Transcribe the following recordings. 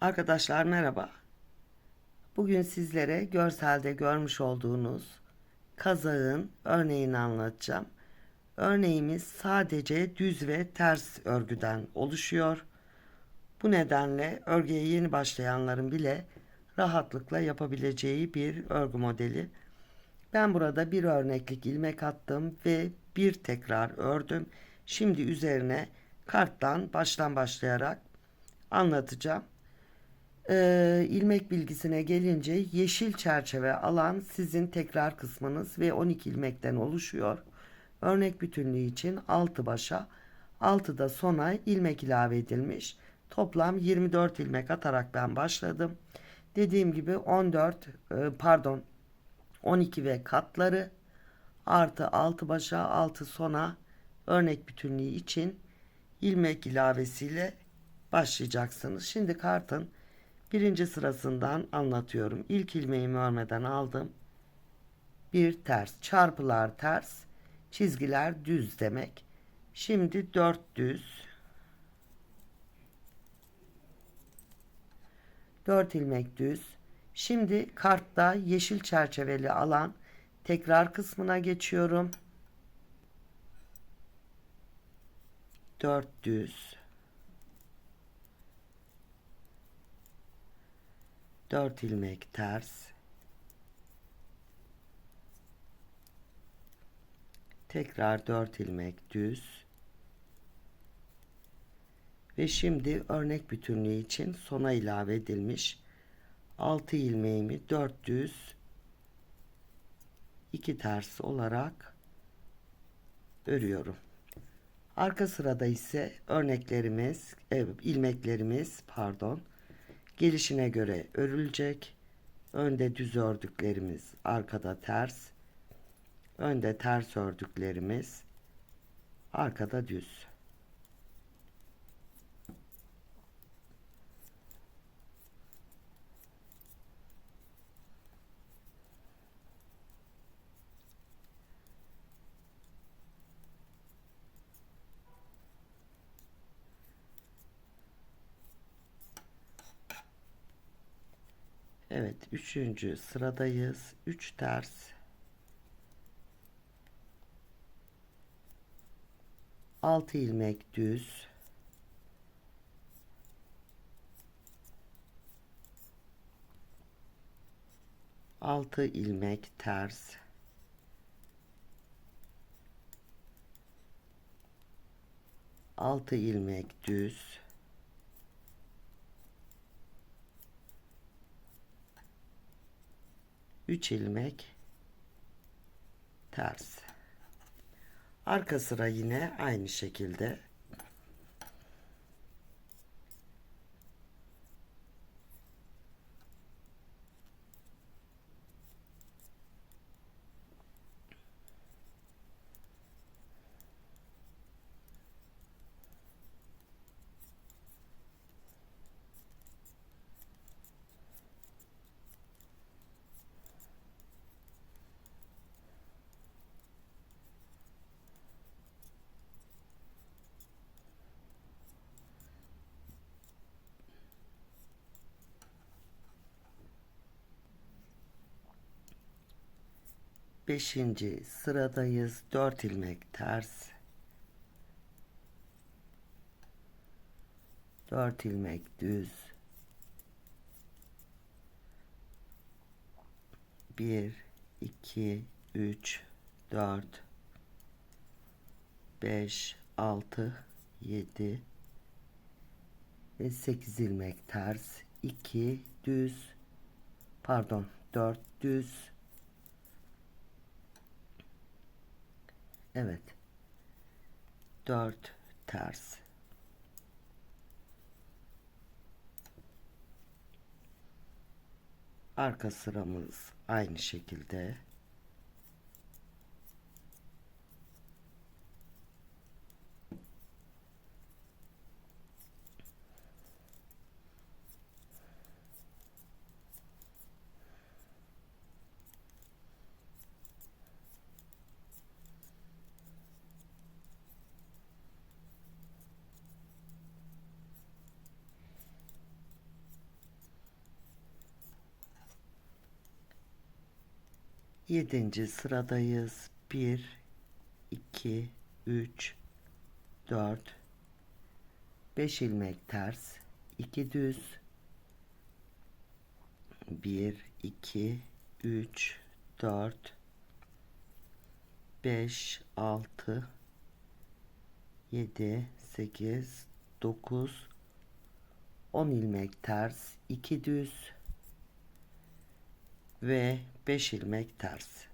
Arkadaşlar merhaba. Bugün sizlere görselde görmüş olduğunuz kazağın örneğini anlatacağım. Örneğimiz sadece düz ve ters örgüden oluşuyor. Bu nedenle örgüye yeni başlayanların bile rahatlıkla yapabileceği bir örgü modeli. Ben burada bir örneklik ilmek attım ve bir tekrar ördüm. Şimdi üzerine karttan baştan başlayarak anlatacağım. Ee, ilmek bilgisine gelince yeşil çerçeve alan sizin tekrar kısmınız ve 12 ilmekten oluşuyor. Örnek bütünlüğü için 6 başa 6 da sona ilmek ilave edilmiş. Toplam 24 ilmek atarak ben başladım. Dediğim gibi 14 e, pardon 12 ve katları artı 6 başa 6 sona örnek bütünlüğü için ilmek ilavesiyle başlayacaksınız. Şimdi kartın birinci sırasından anlatıyorum. İlk ilmeğimi örmeden aldım. Bir ters. Çarpılar ters. Çizgiler düz demek. Şimdi dört düz. Dört ilmek düz. Şimdi kartta yeşil çerçeveli alan tekrar kısmına geçiyorum. Dört düz. 4 ilmek ters tekrar 4 ilmek düz ve şimdi örnek bütünlüğü için sona ilave edilmiş 6 ilmeğimi 4 düz 2 ters olarak örüyorum. Arka sırada ise örneklerimiz, e, ilmeklerimiz pardon gelişine göre örülecek. Önde düz ördüklerimiz, arkada ters. Önde ters ördüklerimiz, arkada düz. Evet, üçüncü sıradayız. Üç ters. Altı ilmek düz. Altı ilmek ters. Altı ilmek düz. 3 ilmek ters. Arka sıra yine aynı şekilde Beşinci sıradayız. Dört ilmek ters. Dört ilmek düz. Bir, iki, üç, dört, beş, altı, yedi ve sekiz ilmek ters. iki düz, pardon, dört düz, Evet. 4 ters. Arka sıramız aynı şekilde. Yedinci sıradayız. Bir, iki, üç, dört, beş ilmek ters, iki düz, bir, iki, üç, dört, beş, altı, yedi, sekiz, dokuz, on ilmek ters, iki düz ve beş ilmek ters.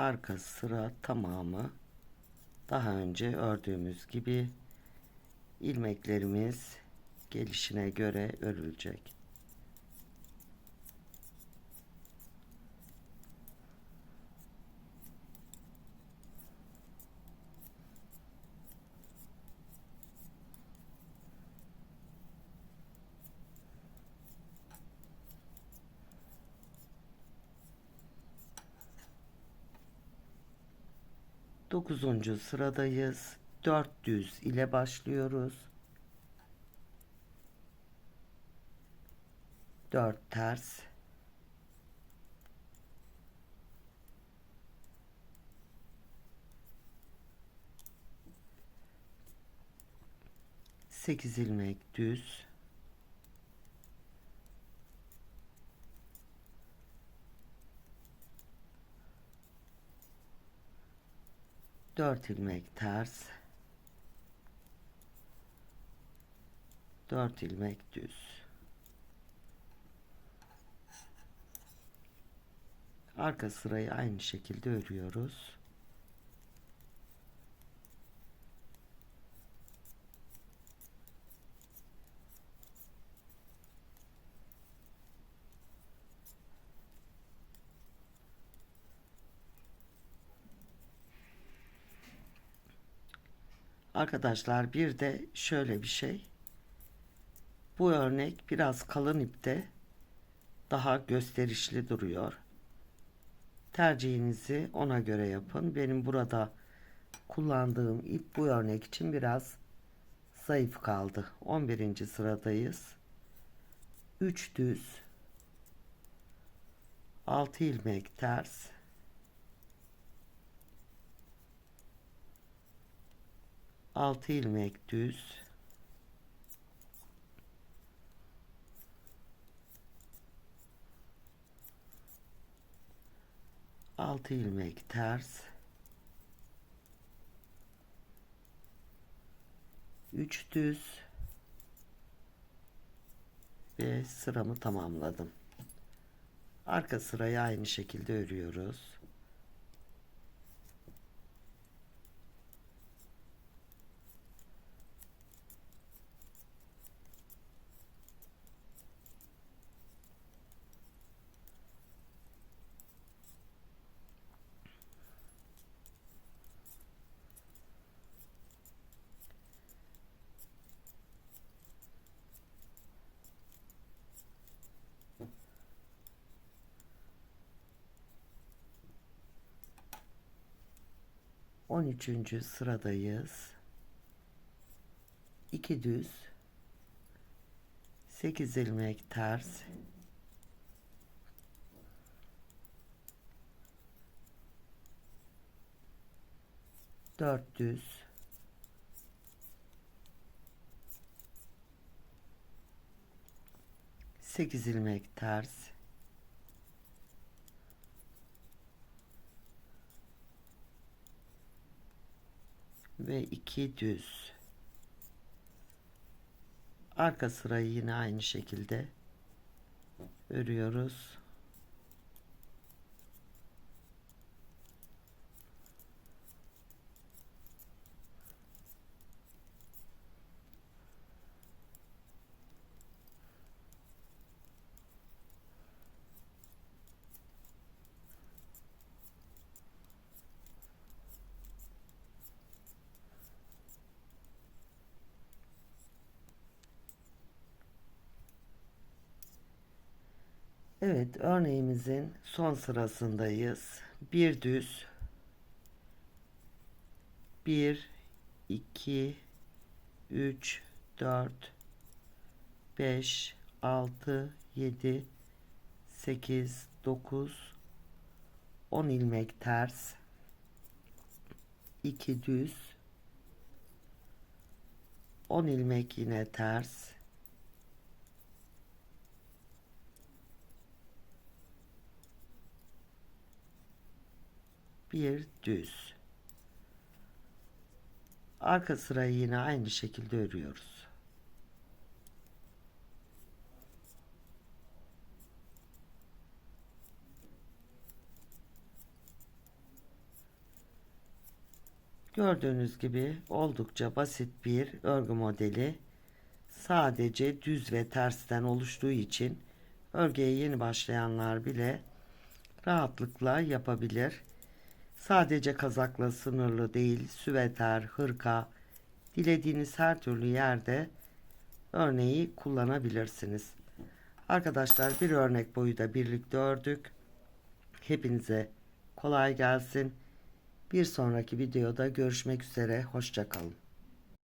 arka sıra tamamı daha önce ördüğümüz gibi ilmeklerimiz gelişine göre örülecek. Dokuzuncu sıradayız. Dört düz ile başlıyoruz. Dört ters. Sekiz ilmek düz. Dört ilmek ters. Dört ilmek düz. Arka sırayı aynı şekilde örüyoruz. Arkadaşlar bir de şöyle bir şey. Bu örnek biraz kalın ipte daha gösterişli duruyor. Tercihinizi ona göre yapın. Benim burada kullandığım ip bu örnek için biraz zayıf kaldı. 11. sıradayız. 3 düz 6 ilmek ters 6 ilmek düz. Altı ilmek ters. Üç düz. Ve sıramı tamamladım. Arka sırayı aynı şekilde örüyoruz 13. sıradayız. 2 düz 8 ilmek ters dört düz sekiz ilmek ters ve iki düz. Arka sırayı yine aynı şekilde örüyoruz Evet örneğimizin son sırasındayız. Bir düz. 1 2 3 4 5 6 7 8 9 10 ilmek ters. 2 düz. 10 ilmek yine ters bir düz arka sırayı yine aynı şekilde örüyoruz Gördüğünüz gibi oldukça basit bir örgü modeli. Sadece düz ve tersten oluştuğu için örgüye yeni başlayanlar bile rahatlıkla yapabilir. Sadece kazakla sınırlı değil, süveter, hırka, dilediğiniz her türlü yerde örneği kullanabilirsiniz. Arkadaşlar bir örnek boyu da birlikte ördük. Hepinize kolay gelsin. Bir sonraki videoda görüşmek üzere. Hoşçakalın.